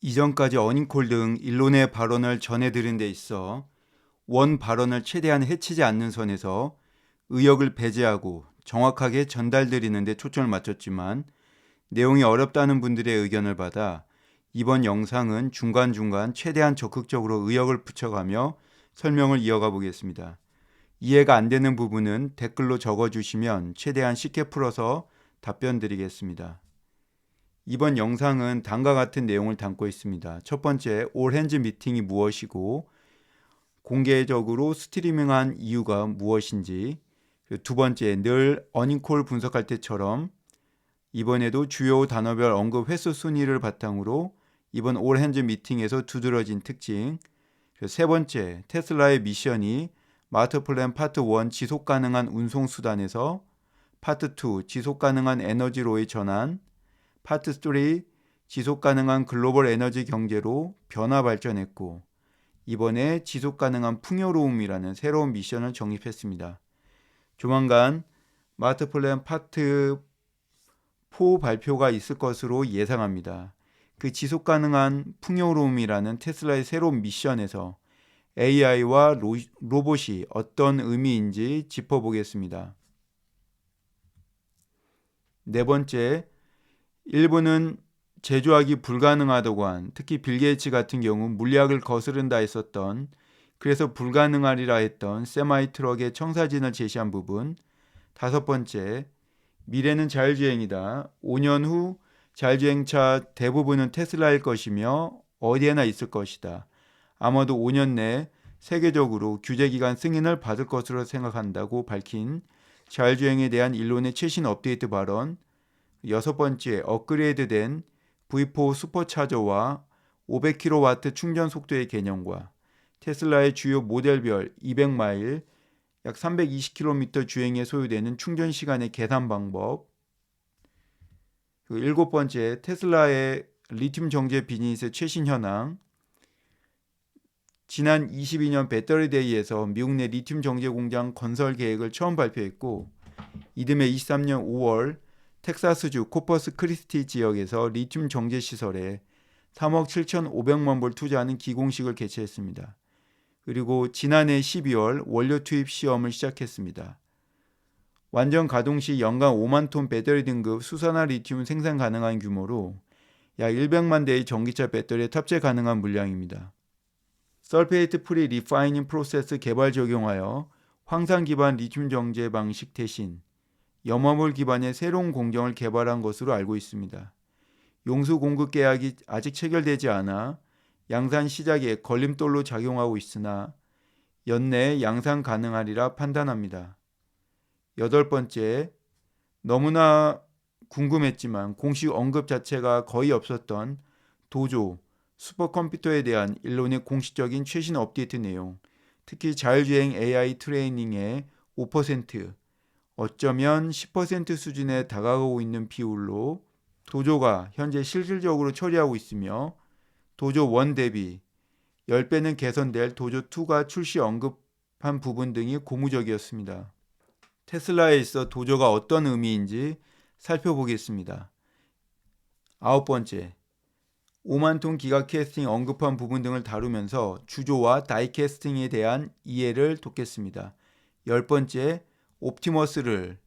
이전까지 어닝콜 등 일론의 발언을 전해드린 데 있어 원 발언을 최대한 해치지 않는 선에서 의역을 배제하고 정확하게 전달드리는 데 초점을 맞췄지만 내용이 어렵다는 분들의 의견을 받아 이번 영상은 중간중간 최대한 적극적으로 의역을 붙여가며 설명을 이어가 보겠습니다. 이해가 안 되는 부분은 댓글로 적어주시면 최대한 쉽게 풀어서 답변 드리겠습니다. 이번 영상은 다음과 같은 내용을 담고 있습니다. 첫 번째, 올 핸즈 미팅이 무엇이고 공개적으로 스트리밍한 이유가 무엇인지 두 번째, 늘 어닝콜 분석할 때처럼 이번에도 주요 단어별 언급 횟수 순위를 바탕으로 이번 올 핸즈 미팅에서 두드러진 특징 세 번째, 테슬라의 미션이 마터 플랜 파트 1 지속 가능한 운송 수단에서 파트 2 지속 가능한 에너지로의 전환 파트 3 지속 가능한 글로벌 에너지 경제로 변화 발전했고 이번에 지속 가능한 풍요로움이라는 새로운 미션을 정립했습니다. 조만간 마트 플랜 파트 4 발표가 있을 것으로 예상합니다. 그 지속 가능한 풍요로움이라는 테슬라의 새로운 미션에서 AI와 로, 로봇이 어떤 의미인지 짚어보겠습니다. 네 번째, 일부는 제조하기 불가능하다고 한 특히 빌 게이츠 같은 경우 물리학을 거스른다 했었던 그래서 불가능하리라 했던 세마이 트럭의 청사진을 제시한 부분. 다섯 번째 미래는 자율주행이다. 5년 후 자율주행차 대부분은 테슬라일 것이며 어디에나 있을 것이다. 아마도 5년 내 세계적으로 규제기관 승인을 받을 것으로 생각한다고 밝힌 자율주행에 대한 일론의 최신 업데이트 발언 여섯 번째, 업그레이드된 V4 슈퍼차저와 500kW 충전 속도의 개념과 테슬라의 주요 모델별 200마일, 약 320km 주행에 소요되는 충전 시간의 계산 방법. 그 일곱 번째, 테슬라의 리튬 정제 비즈니스의 최신 현황. 지난 22년 배터리 데이에서 미국 내 리튬 정제 공장 건설 계획을 처음 발표했고 이듬해 23년 5월 텍사스주 코퍼스 크리스티 지역에서 리튬 정제 시설에 3억 7,500만 불 투자하는 기공식을 개최했습니다. 그리고 지난해 12월 원료 투입 시험을 시작했습니다. 완전 가동 시 연간 5만 톤 배터리 등급 수산화 리튬 생산 가능한 규모로 약 100만 대의 전기차 배터리에 탑재 가능한 물량입니다. 설페이트 프리 리파이닝 프로세스 개발 적용하여 황산 기반 리튬 정제 방식 대신 염화물 기반의 새로운 공정을 개발한 것으로 알고 있습니다. 용수 공급 계약이 아직 체결되지 않아 양산 시작에 걸림돌로 작용하고 있으나 연내에 양산 가능하리라 판단합니다. 여덟 번째, 너무나 궁금했지만 공식 언급 자체가 거의 없었던 도조, 슈퍼컴퓨터에 대한 일론의 공식적인 최신 업데이트 내용, 특히 자율주행 AI 트레이닝의 5%, 어쩌면 10% 수준에 다가가고 있는 비율로 도조가 현재 실질적으로 처리하고 있으며 도조 1 대비 10배는 개선될 도조 2가 출시 언급한 부분 등이 고무적이었습니다. 테슬라에 있어 도조가 어떤 의미인지 살펴보겠습니다. 아홉 번째, 5만 톤 기가 캐스팅 언급한 부분 등을 다루면서 주조와 다이 캐스팅에 대한 이해를 돕겠습니다. 열 번째, 옵티머스를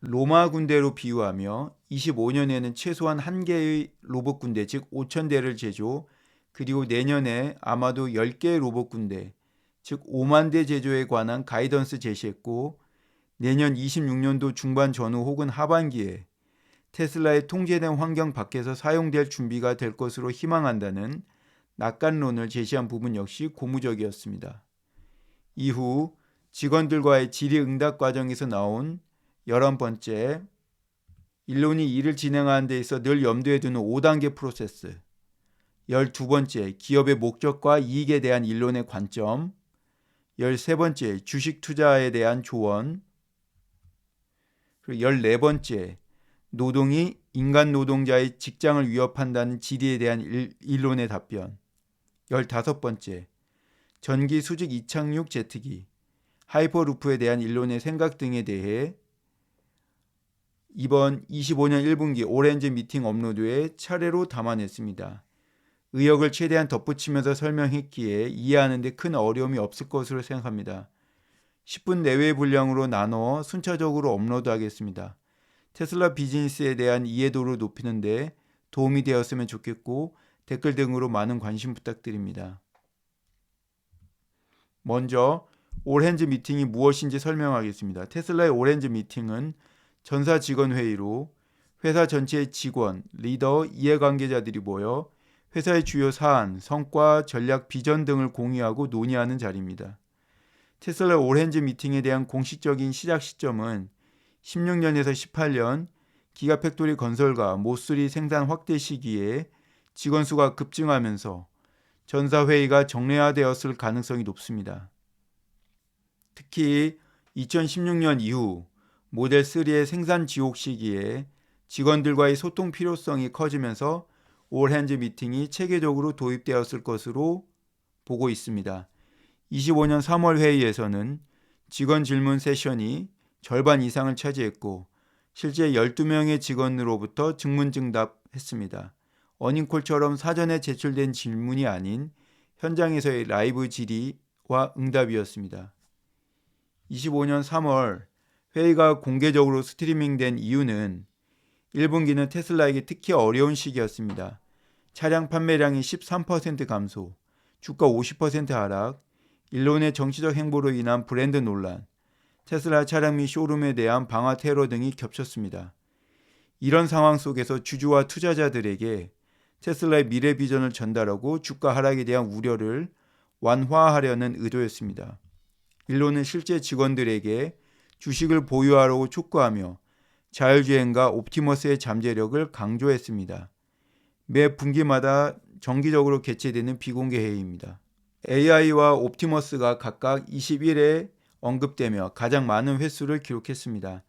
로마 군대로 비유하며 25년에는 최소한 한 개의 로봇 군대 즉 5천 대를 제조 그리고 내년에 아마도 10개의 로봇 군대 즉 5만 대 제조에 관한 가이던스 제시했고 내년 26년도 중반 전후 혹은 하반기에 테슬라의 통제된 환경 밖에서 사용될 준비가 될 것으로 희망한다는 낙관론을 제시한 부분 역시 고무적이었습니다. 이후 직원들과의 질의응답 과정에서 나온 열한 번째 일론이 일을 진행하는 데 있어 늘 염두에 두는 5단계 프로세스 열두 번째 기업의 목적과 이익에 대한 일론의 관점 열세 번째 주식 투자에 대한 조언 그리고 열네 번째 노동이 인간 노동자의 직장을 위협한다는 질의에 대한 일, 일론의 답변 열다섯 번째 전기 수직 이착륙 제트기 하이퍼루프에 대한 일론의 생각 등에 대해 이번 25년 1분기 오렌지 미팅 업로드에 차례로 담아냈습니다. 의역을 최대한 덧붙이면서 설명했기에 이해하는 데 큰 어려움이 없을 것으로 생각합니다. 10분 내외의 분량으로 나눠 순차적으로 업로드하겠습니다. 테슬라 비즈니스에 대한 이해도를 높이는 데 도움이 되었으면 좋겠고 댓글 등으로 많은 관심 부탁드립니다. 먼저 올핸즈 미팅이 무엇인지 설명하겠습니다. 테슬라의 올핸즈 미팅은 전사 직원 회의로 회사 전체의 직원, 리더, 이해관계자들이 모여 회사의 주요 사안, 성과, 전략, 비전 등을 공유하고 논의하는 자리입니다. 테슬라 올핸즈 미팅에 대한 공식적인 시작 시점은 16년에서 18년 기가팩토리 건설과 모스리 생산 확대 시기에 직원 수가 급증하면서 전사 회의가 정례화되었을 가능성이 높습니다. 특히 2016년 이후 모델 3의 생산 지옥 시기에 직원들과의 소통 필요성이 커지면서 올 핸즈 미팅이 체계적으로 도입되었을 것으로 보고 있습니다. 25년 3월 회의에서는 직원 질문 세션이 절반 이상을 차지했고 실제 12명의 직원으로부터 증문증답했습니다. 어닝콜처럼 사전에 제출된 질문이 아닌 현장에서의 라이브 질의와 응답이었습니다. 25년 3월 회의가 공개적으로 스트리밍된 이유는 1분기는 테슬라에게 특히 어려운 시기였습니다. 차량 판매량이 13% 감소, 주가 50% 하락, 일론의 정치적 행보로 인한 브랜드 논란, 테슬라 차량 및 쇼룸에 대한 방화 테러 등이 겹쳤습니다. 이런 상황 속에서 주주와 투자자들에게 테슬라의 미래 비전을 전달하고 주가 하락에 대한 우려를 완화하려는 의도였습니다. 일론은 실제 직원들에게 주식을 보유하라고 촉구하며 자율주행과 옵티머스의 잠재력을 강조했습니다. 매 분기마다 정기적으로 개최되는 비공개 회의입니다. AI와 옵티머스가 각각 21회 언급되며 가장 많은 횟수를 기록했습니다.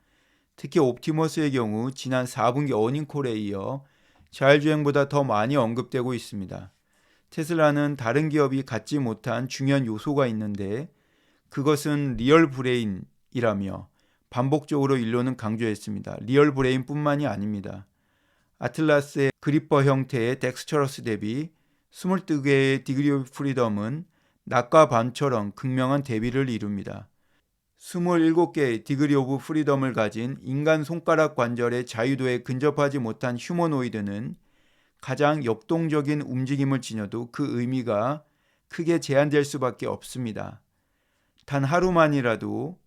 특히 옵티머스의 경우 지난 4분기 어닝콜에 이어 자율주행보다 더 많이 언급되고 있습니다. 테슬라는 다른 기업이 갖지 못한 중요한 요소가 있는데 그것은 리얼 브레인이라며 반복적으로 일로는 강조했습니다. 리얼 브레인뿐만이 아닙니다. 아틀라스의 그리퍼 형태의 덱스처러스 대비 22개의 디그리 오브 프리덤은 낮과 밤처럼 극명한 대비를 이룹니다. 27개의 디그리 오브 프리덤을 가진 인간 손가락 관절의 자유도에 근접하지 못한 휴머노이드는 가장 역동적인 움직임을 지녀도 그 의미가 크게 제한될 수밖에 없습니다. 단 하루만이라도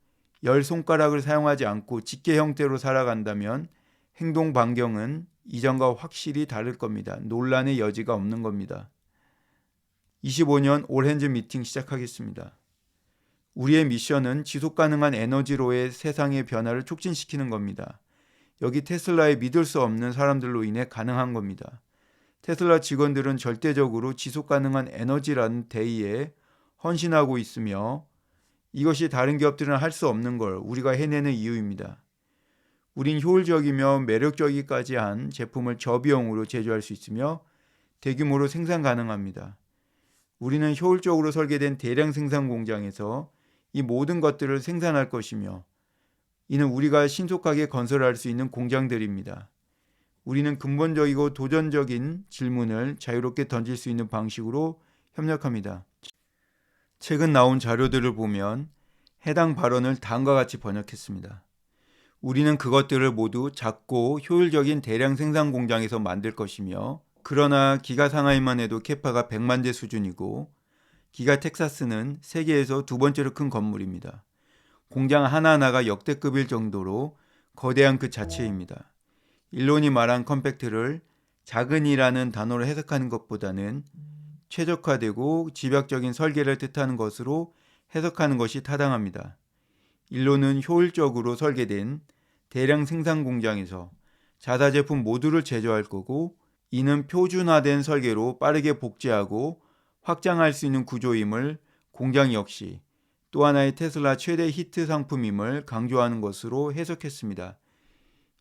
열 손가락을 사용하지 않고 직계 형태로 살아간다면 행동 반경은 이전과 확실히 다를 겁니다. 논란의 여지가 없는 겁니다. 25년 올핸즈 미팅 시작하겠습니다. 우리의 미션은 지속 가능한 에너지로의 세상의 변화를 촉진시키는 겁니다. 여기 테슬라에 믿을 수 없는 사람들로 인해 가능한 겁니다. 테슬라 직원들은 절대적으로 지속 가능한 에너지라는 대의에 헌신하고 있으며 이것이 다른 기업들은 할 수 없는 걸 우리가 해내는 이유입니다. 우린 효율적이며 매력적이까지 한 제품을 저비용으로 제조할 수 있으며 대규모로 생산 가능합니다. 우리는 효율적으로 설계된 대량 생산 공장에서 이 모든 것들을 생산할 것이며 이는 우리가 신속하게 건설할 수 있는 공장들입니다. 우리는 근본적이고 도전적인 질문을 자유롭게 던질 수 있는 방식으로 협력합니다. 최근 나온 자료들을 보면 해당 발언을 다음과 같이 번역했습니다. 우리는 그것들을 모두 작고 효율적인 대량 생산 공장에서 만들 것이며 그러나 기가 상하이만 해도 캐파가 100만 대 수준이고 기가 텍사스는 세계에서 두 번째로 큰 건물입니다. 공장 하나하나가 역대급일 정도로 거대한 그 자체입니다. 일론이 말한 컴팩트를 작은이라는 단어로 해석하는 것보다는 최적화되고 집약적인 설계를 뜻하는 것으로 해석하는 것이 타당합니다. 일론은 효율적으로 설계된 대량 생산 공장에서 자사 제품 모두를 제조할 거고 이는 표준화된 설계로 빠르게 복제하고 확장할 수 있는 구조임을 공장 역시 또 하나의 테슬라 최대 히트 상품임을 강조하는 것으로 해석했습니다.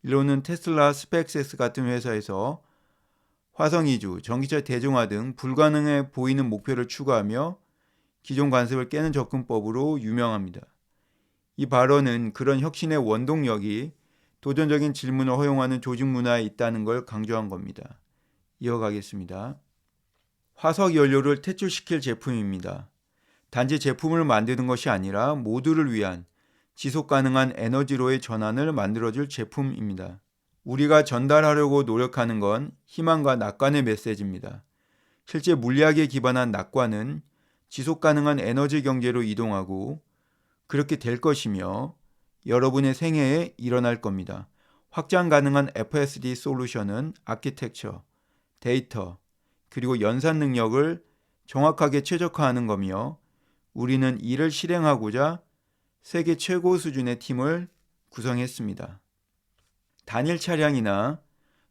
일론은 테슬라 스펙세스 같은 회사에서 화성 이주, 전기차 대중화 등 불가능해 보이는 목표를 추구하며 기존 관습을 깨는 접근법으로 유명합니다. 이 발언은 그런 혁신의 원동력이 도전적인 질문을 허용하는 조직 문화에 있다는 걸 강조한 겁니다. 이어가겠습니다. 화석 연료를 퇴출시킬 제품입니다. 단지 제품을 만드는 것이 아니라 모두를 위한 지속 가능한 에너지로의 전환을 만들어줄 제품입니다. 우리가 전달하려고 노력하는 건 희망과 낙관의 메시지입니다. 실제 물리학에 기반한 낙관은 지속 가능한 에너지 경제로 이동하고 그렇게 될 것이며 여러분의 생애에 일어날 겁니다. 확장 가능한 FSD 솔루션은 아키텍처, 데이터, 그리고 연산 능력을 정확하게 최적화하는 거며 우리는 이를 실행하고자 세계 최고 수준의 팀을 구성했습니다. 단일 차량이나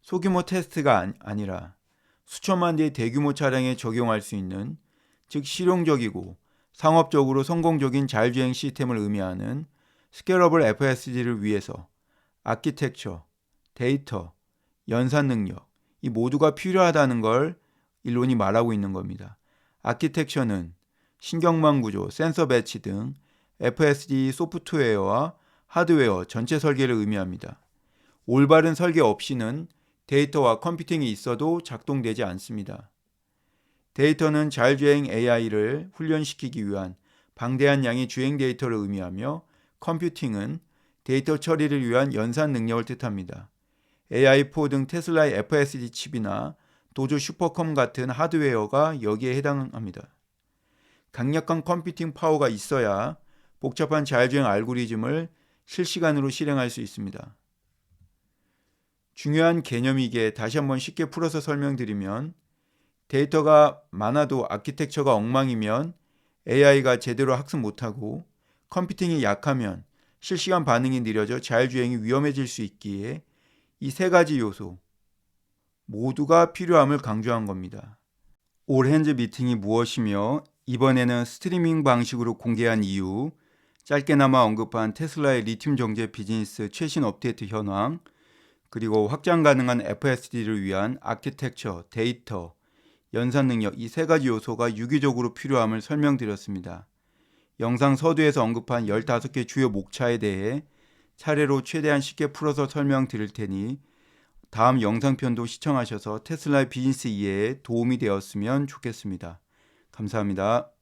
소규모 테스트가 안- 아니라 수천만 대의 대규모 차량에 적용할 수 있는 즉 실용적이고 상업적으로 성공적인 자율주행 시스템을 의미하는 스케일러블 FSD를 위해서 아키텍처, 데이터, 연산 능력 이 모두가 필요하다는 걸 일론이 말하고 있는 겁니다. 아키텍처는 신경망 구조, 센서 배치 등 FSD 소프트웨어와 하드웨어 전체 설계를 의미합니다. 올바른 설계 없이는 데이터와 컴퓨팅이 있어도 작동되지 않습니다. 데이터는 자율주행 AI를 훈련시키기 위한 방대한 양의 주행 데이터를 의미하며 컴퓨팅은 데이터 처리를 위한 연산 능력을 뜻합니다. AI4 등 테슬라의 FSD 칩이나 도조 슈퍼컴 같은 하드웨어가 여기에 해당합니다. 강력한 컴퓨팅 파워가 있어야 복잡한 자율주행 알고리즘을 실시간으로 실행할 수 있습니다. 중요한 개념이기에 다시 한번 쉽게 풀어서 설명드리면 데이터가 많아도 아키텍처가 엉망이면 AI가 제대로 학습 못하고 컴퓨팅이 약하면 실시간 반응이 느려져 자율주행이 위험해질 수 있기에 이 세 가지 요소 모두가 필요함을 강조한 겁니다. 올핸즈 미팅이 무엇이며 이번에는 스트리밍 방식으로 공개한 이유, 짧게나마 언급한 테슬라의 리튬 정제 비즈니스 최신 업데이트 현황, 그리고 확장 가능한 FSD를 위한 아키텍처, 데이터, 연산 능력 이 세 가지 요소가 유기적으로 필요함을 설명드렸습니다. 영상 서두에서 언급한 15개 주요 목차에 대해 차례로 최대한 쉽게 풀어서 설명드릴 테니 다음 영상편도 시청하셔서 테슬라의 비즈니스 이해에 도움이 되었으면 좋겠습니다. 감사합니다.